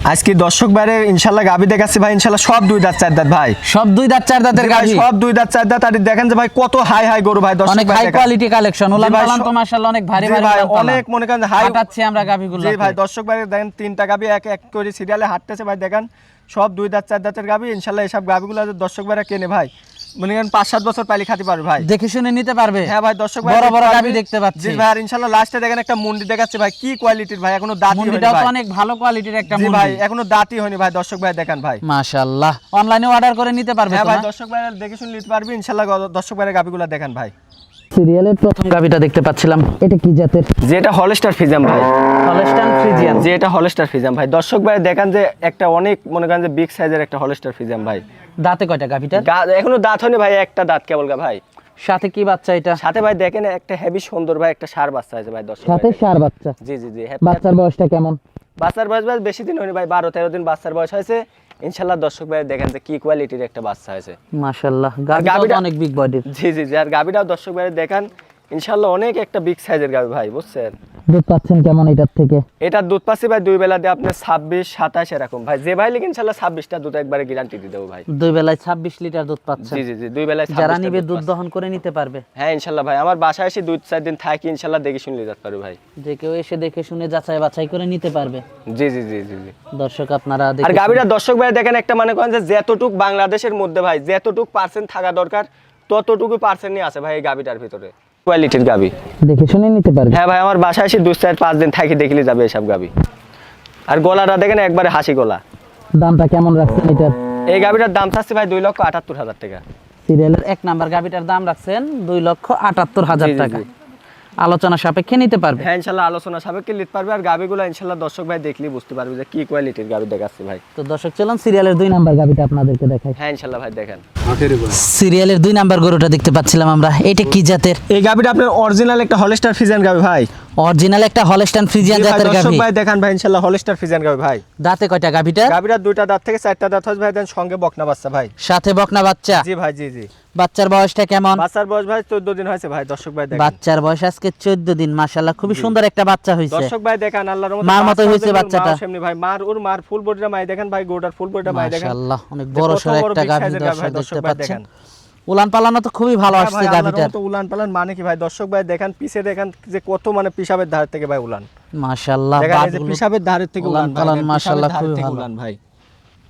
আজকে দর্শক বাইরে ইনশাল্লাহ গাবি দেখাচ্ছি ভাই ইনশাল্লাহ সব দুই দাঁত চার দাঁত ভাই। সব দুই দাঁত চার দাঁতের গাভী। সব দুই দাঁত চার দাঁত আর দেখেন যে ভাই কত হাই হাই গরু ভাই দর্শক অনেক ভাই হাই কোয়ালিটি কালেকশন উলান জি পালান তো মাশাআল্লাহ অনেক ভারী ভারী ভাই, অনেক মনে করেন হাই হাঁটাচ্ছি আমরা গাভীগুলো জি ভাই দর্শক ভাই দেখেন তিনটা গাবি এক এক করে সিরিয়ালে হাঁটতেছে ভাই দেখেন সব দুই দাঁত চার দাঁতের গাবি ইনশাল্লাহ এসব গাবিগুলো দর্শক ভাইরা কেনে ভাই। মনে করেন পাঁচ সাত বছর পাইলে খাতে পারবে ভাই। দেখে শুনে নিতে পারবে। হ্যাঁ ভাই দর্শক বড় বড় দেখতে পাচ্ছি। জি ভাই আর লাস্টে দেখেন একটা মুন্ডি দেখাচ্ছে ভাই কি কোয়ালিটির ভাই এখনও দাঁতই হয়নি ভাই। অনেক ভালো কোয়ালিটির একটা ভাই এখনও দাঁতই হয়নি ভাই দর্শক ভাই দেখেন ভাই। মাশাআল্লাহ অনলাইনে অর্ডার করে নিতে পারবে হ্যাঁ ভাই দর্শক ভাই দেখে শুনে নিতে পারবি ইনশাল্লাহ গ- দর্শক ভাইয়ের গাবিগুলো দেখেন ভাই। সিরিয়ালের প্রথম দেখতে পাচ্ছিলাম এটা কি জাতের? যে এটা হলস্টার ফিজাম ভাই। Holstein Friesian. যে এটা হলস্টার ফিজাম ভাই। দর্শক ভাই দেখেন যে একটা অনেক মনে করেন যে বিগ সাইজের একটা হলস্টার ফিজাম ভাই। দাঁতে কয়টা গাভিটা? এখনও দাঁত হয়নি ভাই একটা দাঁত কেবল গা ভাই। সাথে কি বাচ্চা এটা? সাথে ভাই দেখেন একটা হেভি সুন্দর ভাই একটা সার বাচ্চা আছে ভাই দর্শক সাথে সার বাচ্চা? জি জি জি হ্যাঁ, বাচ্চার বয়সটা কেমন? বাচ্চার বয়স ভাই বেশি দিন হয়নি ভাই বারো তেরো দিন বাচ্চার বয়স হয়েছে। ইনশাল্লাহ দর্শক ভাই দেখেন যে কি কোয়ালিটির একটা বাচ্চা হয়েছে। মাশাআল্লাহ গাভীটা অনেক বিগ বডি জি জি জি আর গাবিটাও দর্শক ভাই দেখান ইনশাল্লাহ অনেক একটা বিগ সাইজের গাবি ভাই বুঝছেন? দুধ পাচ্ছেন কেমন এটার থেকে? এটা দুধ পাচ্ছি ভাই দুই বেলা দিয়ে আপনার ছাব্বিশ সাতাশ এরকম। ভাই যে ভাই লিখে ইনশাল্লাহ ছাব্বিশটা দুধ একবারে গ্যারান্টি দিয়ে দেবো ভাই। দুই বেলায় ছাব্বিশ লিটার দুধ পাচ্ছেন। জি জি জি দুই বেলায় যারা নিবে দুধ দহন করে নিতে পারবে। হ্যাঁ ইনশাল্লাহ ভাই আমার বাসায় এসে দুই চার দিন থাকি ইনশাল্লাহ দেখে শুনলে যেতে পারবে ভাই। যে কেউ এসে দেখে শুনে যাচাই বাছাই করে নিতে পারবে। জি জি জি জি জি। দর্শক আপনারা আর গাবিটা দর্শক ভাই দেখেন একটা মানে করেন যে যতটুক বাংলাদেশের মধ্যে ভাই যতটুক পার্সেন্ট থাকা দরকার ততটুকু পার্সেন্টই আছে ভাই এই গাবিটার ভিতরে। কোয়ালিটির গাবি। দেখে শুনে নিতে পারবে। হ্যাঁ ভাই আমার বাসায় এসে দুই চার পাঁচ দিন থাকি দেখলে যাবে এসব গাবি। আর গলাটা দেখেন একবারে হাসি গলা। দামটা কেমন রাখছেন এটার? এই গাবিটার দাম থাকছে ভাই দুই লক্ষ আটাত্তর হাজার টাকা। সিরিয়ালের এক নাম্বার গাবিটার দাম রাখছেন দুই লক্ষ আটাত্তর হাজার টাকা। আলোচনা সাপেক্ষে নিতে পারবে? হ্যাঁ ইনশাল্লাহ আলোচনা সাপেক্ষে নিতে পারবে। আর গাবিগুলো ইনশাল্লাহ দর্শক ভাই দেখলেই বুঝতে পারবে যে কি কোয়ালিটির গাবি দেখাচ্ছে ভাই। তো দর্শক চলুন সিরিয়ালের দুই নাম্বার গাবিটা আপনাদেরকে দেখাই। হ্যাঁ ইনশাল্লাহ ভাই দেখেন। সিরিয়ালের দুই নাম্বার গরুটা দেখতে পাচ্ছিলাম আমরা। এটা কি জাতের? এই গাবিটা আপনার অরিজিনাল একটা হলস্টার ফিজান গাবি ভাই। অরিজিনাল একটা হলস্টাইন ফ্রিজিয়ান জাতের গাভি। ভাই দেখান ভাই ইনশাল্লাহ হলস্টার ফিজান গাবি ভাই। দাঁতে কয়টা গাভিটা? গাবিটার দুইটা দাঁত থেকে চারটা দাঁত হচ্ছে ভাই দেন সঙ্গে বকনা বাচ্চা ভাই। সাথে বকনা বাচ্চা? জি ভাই জি জি। বাচ্চার বয়সটা কেমন? বাচ্চার বয়স ভাই চোদ্দ দিন হয়েছে ভাই দর্শক ভাই দেখেন। বাচ্চার বয়স আজকে চোদ্দ দিন মাশাল্লাহ খুবই সুন্দর একটা বাচ্চা হয়েছে। দর্শক ভাই দেখেন আল্লাহর রহমতে মার মতো হয়েছে বাচ্চাটা। সেমনি ভাই মার ওর মার ফুল বডিটা মাই দেখেন ভাই গোটার ফুল বডিটা মাই দেখেন। মাশাল্লাহ অনেক বড় বড় একটা গাভি গাভী দর্শক দেখতে পাচ্ছেন। দেখেন। উলান পালানো তো খুবই ভালো হ্যাঁ আসছে আল্লাহর গাভিটার। উলান পালান মানে কি ভাই? দর্শক ভাই দেখেন পিছে দেখেন যে কত মানে পিসাবের ধার থেকে ভাই উলান। মাশাল্লাহ দেখেন পিসাবের ধারের থেকে উলান পালান মাশাআল্লাহ খুবই ভালো। উলান ভাই।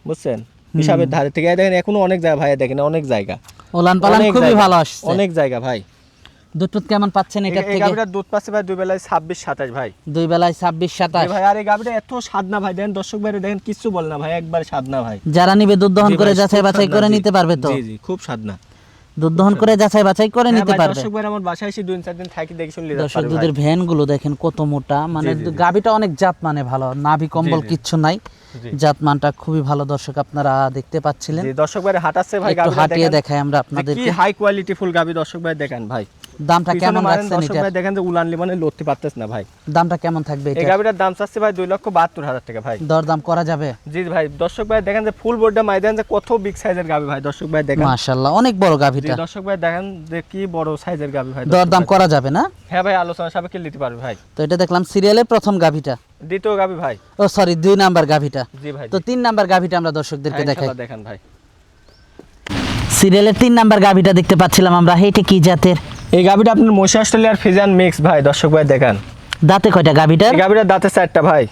বুঝছেন? পিসাবের ধারে থেকে দেখেন এখনও অনেক জায়গা ভাই দেখেন অনেক জায়গা। উলান পালান খুবই ভালো আসছে। অনেক জায়গা ভাই। দুধ টুধ কেমন পাচ্ছেন এই থেকে? গাবিটার দুধ পাচ্ছে ভাই দুই বেলায় ছাব্বিশ সাতাশ ভাই। দুই বেলায় ছাব্বিশ এই সাতাশ। ভাই আর এই গাবিটা এত সাদনা ভাই দেখেন দর্শক ভাই দেখেন কিচ্ছু বল না ভাই একবার সাদনা ভাই। যারা নিবে দুধ দহন করে যাচাই বাছাই করে নিতে পারবে তো? জি জি খুব সাদনা দুধ দহন করে যাচাই বাছাই করে হ্যাঁ নিতে পারবে দর্শক ভাই আমার বাসায় এসে দুই চার দিন থাকি দেখি শুনলে দর্শক দুধের ভ্যানগুলো দেখেন কত মোটা মানে। গাবিটা অনেক জাত মানে ভালো নাভি কম্বল। কিচ্ছু নাই জাত মানটা খুবই ভালো দর্শক আপনারা দেখতে পাচ্ছিলেন। দর্শক ভাই হাঁটাচ্ছে ভাই একটু গাবিটা হাঁটিয়ে দেখাই আমরা যে কি হাই কোয়ালিটি ফুল গাবি দর্শক ভাই দেখেন ভাই। দামটা কেমন রাখছেন এটা? ভাই দেখেন যে উলান লিমানে লড়তে পারতেছ না ভাই। দামটা কেমন থাকবে এই এটা? গাবিটার দাম চাচ্ছে ভাই দুই লক্ষ বাহাত্তর হাজার টাকা ভাই। দরদাম করা যাবে? জি ভাই দর্শক ভাই দেখেন যে ফুল বোর্ডটা মাই দেন যে কত বিগ সাইজের গাবি ভাই দর্শক ভাই দেখেন। মাশাআল্লাহ অনেক বড় জি দর্শক ভাই দেখেন যে কি বড় সাইজের গাবি ভাই দরদাম ভাই। করা যাবে না? হ্যাঁ ভাই আলোচনা সাপেক্ষে নিতে পারবে ভাই। তো এটা দেখলাম সিরিয়ালের প্রথম গাভিটা। দ্বিতীয় গাবি ভাই। ও সরি দুই নাম্বার গাভিটা। জি ভাই তো তিন নাম্বার গাভিটা আমরা দর্শকদেরকে হ্যাঁ, দেখাই। দেখেন ভাই। সিরিয়ালের তিন নাম্বার গাভিটা দেখতে পাচ্ছিলাম আমরা। কি জাতের? এই গাবিটা আপনার মশি অস্ট্রেলিয়ার ফিজান মিক্স ভাই দর্শক ভাই দেখেন। দাঁতে কয়টা গাভিটার? এই গাবিটার দাঁতে চারটা ভাই।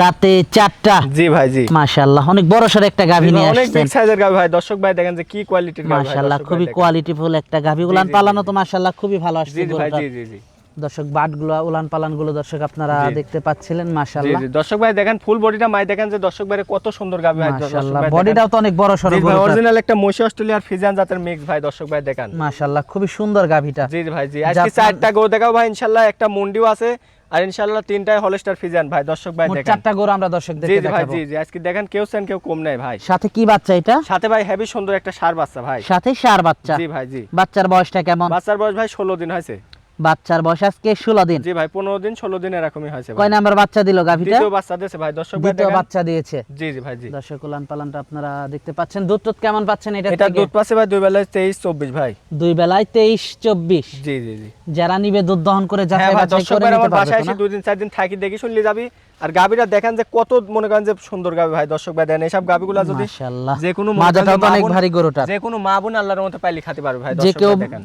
দাঁতে চারটা? জি ভাই জি। মাশাআল্লাহ অনেক বড় সর একটা গাভি নিয়ে অনেক বিগ সাইজের গাবি ভাই দর্শক ভাই দেখেন যে কি কোয়ালিটির গাবি ভাই মাশাআল্লাহ খুবই। কোয়ালিটিফুল একটা গাভি। উলান জি, পালানো। তো মাশাআল্লাহ খুবই ভালো আসছে জি ভাই জি জি জি। দর্শক বাটগুলো উলান পালানগুলো দর্শক আপনারা দেখতে পাচ্ছিলেন জি মাশাআল্লাহ। জি দর্শক ভাই দেখেন ফুল বডিটা মাই দেখেন যে দর্শক ভাই কত সুন্দর গাবি ভাই মাশাআল্লাহ। বডিটাও তো অনেক বড় সর জি ভাই অরিজিনাল একটা মশি অস্ট্রেলিয়ার ফিজান জাতের মিক্স ভাই দর্শক ভাই দেখেন। মাশাআল্লাহ খুবই সুন্দর গাভিটা। জি জি ভাই জি। আজকে চারটা গো দেখাও ভাই ইনশাআল্লাহ একটা মুন্ডিও আছে আর ইনশাআল্লাহ তিনটায় হলস্টার ফিজান ভাই দর্শক ভাই দেখেন। চারটা গরু আমরা জি দর্শকদেরকে জি ভাই জি জি। আজকে দেখেন কেউ সেন কেউ কম নাই ভাই। সাথে কি বাচ্চা এটা? সাথে ভাই হেভি সুন্দর একটা সার বাচ্চা ভাই। সাথে সার বাচ্চা। জি ভাই জি। বাচ্চার বয়সটা কেমন? বাচ্চার বয়স ভাই ষোলো দিন হয়েছে। বাচ্চার বয়স আজকে ষোলো দিন। জি ভাই পনেরো দিন ষোলো দিন এরকমই হয়েছে কয় নাম্বার বাচ্চা দিল গাভিটা দ্বিতীয় বাচ্চা দিয়েছে ভাই দর্শক ভাই দ্বিতীয় বাচ্চা দিয়েছে। জি জি ভাই জি। দর্শক পালানটা আপনারা দেখতে পাচ্ছেন। দুধ টুধ কেমন পাচ্ছেন এটা এটা দুধ পাচ্ছে ভাই দুই বেলায় তেইশ চব্বিশ ভাই। দুই বেলায় তেইশ চব্বিশ। জি জি জি। যারা নিবে দুধ দহন করে হ্যাঁ যাচাই ভাই বাছাই করে নিতে আমার পারবে বাসায় এসে দুই দিন চার দিন থাকি দেখি শুনলে যাবি। আর গাবিটা দেখেন যে কত মনে করেন যে সুন্দর গাবি ভাই দর্শক ভাই দেন এইসব গাবিগুলা যদি মাশাআল্লাহ। যে কোনো মা অনেক ভারী গরুটা। যে কোনো মা বোন আল্লাহর মতো পাইলে খাতে পারবে ভাই দর্শক ভাই দেখেন।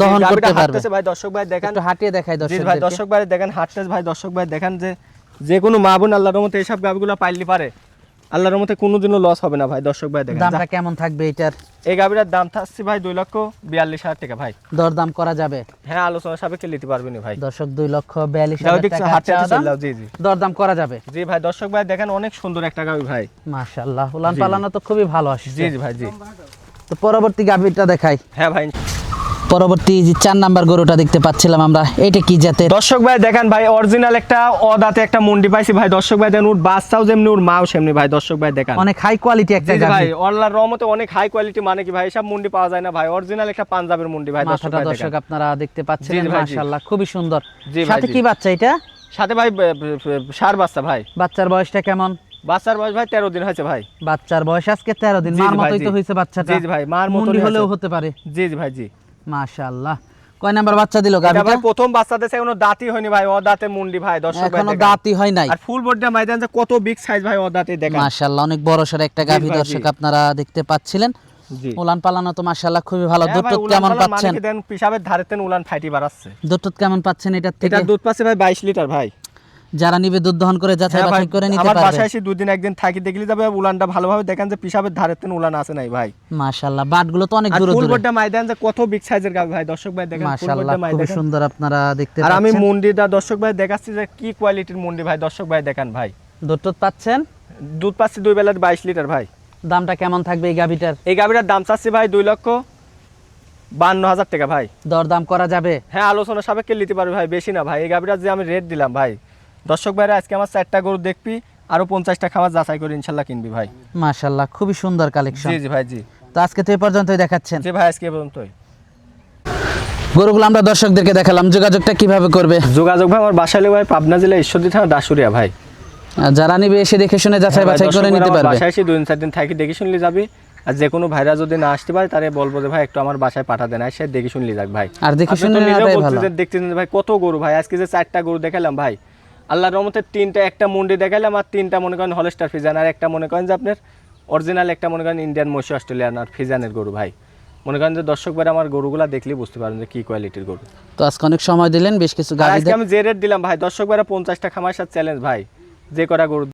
দহন করতে পারবে। ভাই দর্শক ভাই দেখেন। একটু হাঁটিয়ে দেখাই দর্শক ভাই দর্শক ভাই দেখেন হাঁটতেছে ভাই দর্শক ভাই দেখেন যে যে কোনো মা বোন আল্লাহর মতো এইসব গাবিগুলো পাইলে পারে। আল্লাহর মতো কোনোদিনও লস হবে না ভাই দর্শক ভাই দেখেন। দামটা কেমন থাকবে এটার? এই গাবিটার দাম থাকছে ভাই দুই লক্ষ বিয়াল্লিশ হাজার টাকা ভাই। দরদাম করা যাবে? হ্যাঁ আলোচনা সাপেক্ষে নিতে পারবেন ভাই। দর্শক দুই লক্ষ বিয়াল্লিশ হাজার টাকা দাম। জি জি। দরদাম করা যাবে? জি ভাই দর্শক ভাই দেখেন অনেক সুন্দর একটা গাবি ভাই। মাশাআল্লাহ উলান। পালানো তো খুবই ভালো আসছে। জি জি ভাই জি। তো পরবর্তী গাভীটা দেখাই। হ্যাঁ ভাই পরবর্তী যে চার নাম্বার গরুটা দেখতে পাচ্ছিলাম আমরা এটা কি জাতের? দর্শক ভাই দেখেন ভাই অরিজিনাল একটা অদাতে একটা মুন্ডি পাইছি ভাই। দর্শক ভাই দেখেন ওর বাচ্চাও যেমনি ওর মাও সেমনি ভাই। দর্শক ভাই দেখেন। অনেক হাই কোয়ালিটি একটা ভাই অনলাইন রহমতে অনেক হাই কোয়ালিটি মানে কি ভাই এসব মুন্ডি পাওয়া যায় না ভাই। অরিজিনাল একটা পাঞ্জাবের মুন্ডি ভাই দর্শক ভাই দর্শক আপনারা দেখতে পাচ্ছেন। মাশাআল্লাহ খুবই সুন্দর। সাথে কি বাচ্চা এটা? সাথে ভাই সার বাচ্চা ভাই। বাচ্চার বয়সটা কেমন? বাচ্চার বয়স ভাই তেরো দিন হয়েছে ভাই। বাচ্চার বয়স আজকে তেরো দিন মার মতোই তো হয়েছে বাচ্চাটা। জি জি ভাই মার মতো হলেও হতে পারে। জি জি ভাই জি। মাশাআল্লাহ। কয় নাম্বার বাচ্চা দিল এটা ভাই প্রথম বাচ্চা দেশে এখনও দাঁতই হয়নি ভাই মুন্ডি ভাই দর্শক ভাই এখনও দাঁতই হয় নাই। আর ফুল বডিটা মাইদান যে কত বিগ সাইজ ভাই অদাতে দেখেন। মাশাআল্লাহ অনেক বড় সড় একটা গাভী দর্শক আপনারা দেখতে পাচ্ছিলেন। উলান পালানো তো মাশাআল্লাহ খুবই ভালো। হ্যাঁ দুধ কেমন মানে পাচ্ছেন? দেন পিসাবের ধারেতেন উলান ফাইটি বাড়াচ্ছে। দুধ কেমন পাচ্ছেন এটার থেকে? এটা দুধ পাচ্ছে ভাই বাইশ লিটার ভাই। যারা নিবে দুধ দহন করে যাচাই হ্যাঁ বাছাই করে নিতে পারবে। আমার বাসায় এসে দুদিন একদিন থাকি দেখলি যাবে উলানটা ভালোভাবে দেখেন যে পিসাবের ধারেতেন উলান আছে নাই ভাই। মাশাআল্লাহ বাটগুলো তো অনেক দূরে দূরে। বডিটা মাইদান যে কত বিগ সাইজের গাবি ভাই দর্শক ভাই দেখেন ফুল মাশাআল্লাহ বডিটা মাই খুবই দেখেন। সুন্দর আপনারা দেখতে পাচ্ছেন আর আমি মুন্ডিটা দর্শক ভাই দেখাচ্ছি যে কি কোয়ালিটির মুন্ডি ভাই দর্শক ভাই দেখেন ভাই। দুধ টুধ পাচ্ছেন? দুধ পাচ্ছি দুই বেলার বাইশ লিটার ভাই। দামটা কেমন থাকবে এই গাভীটার? এই গাবিটার দাম চাচ্ছি ভাই দুই লক্ষ বান্ন হাজার টাকা ভাই। দরদাম করা যাবে? হ্যাঁ আলোচনা সাপেক্ষে নিতে পারবে ভাই বেশি না ভাই। এই গাবিটার যে আমি রেট দিলাম ভাই দর্শক ভাইরা আজকে আমার চারটা গরু দেখবি আরও পঞ্চাশটা খাবার যাচাই করে ইনশাল্লাহ কিনবি ভাই। মাশাআল্লাহ খুবই সুন্দর কালেকশন। জি জি ভাই জি। তো আজকে তো এই পর্যন্তই দেখাচ্ছেন। জি ভাই আজকে পর্যন্তই। গরুগুলো আমরা দর্শকদেরকে দেখালাম যোগাযোগটা কীভাবে করবে? যোগাযোগ ভাই আমার বাসায় ভাই পাবনা জেলা ঈশ্বরদী থানা দাসুরিয়া ভাই। যারা নিবে এসে দেখে শুনে যাচাই হ্যাঁ বাছাই করে নিতে পারবে। বাসায় এসে দুই চার দিন থাকি দেখে শুনলে যাবি। আর যে কোনো ভাইরা যদি না আসতে পারে তারে বলব যে ভাই একটু আমার বাসায় পাঠা দেন সে দেখে শুনলে যাক ভাই। আর দেখে আপনি শুনে তো নিজেও নেওয়াটাই ভালো। বলতেছেন, দেখতেছেন যে ভাই কত গরু ভাই আজকে যে চারটা গরু দেখালাম ভাই আল্লাহর রহমতের তিনটা একটা মুন্ডি দেখালাম আর তিনটা মনে করেন হলস্টার ফিজান আর একটা মনে করেন যে আপনার অরিজিনাল একটা মনে করেন ইন্ডিয়ান মসি অস্ট্রেলিয়ান আর ফিজানের গরু ভাই। মনে করেন যে দর্শক আমার গরুগুলা দেখলেই বুঝতে পারেন যে কি কোয়ালিটির গরু। তো আজকে অনেক সময় দিলেন বেশ কিছু আজকে আমি যে রেট দিলাম ভাই দর্শক ভাইরা পঞ্চাশটা খামার সাথে চ্যালেঞ্জ ভাই। যে করা গরু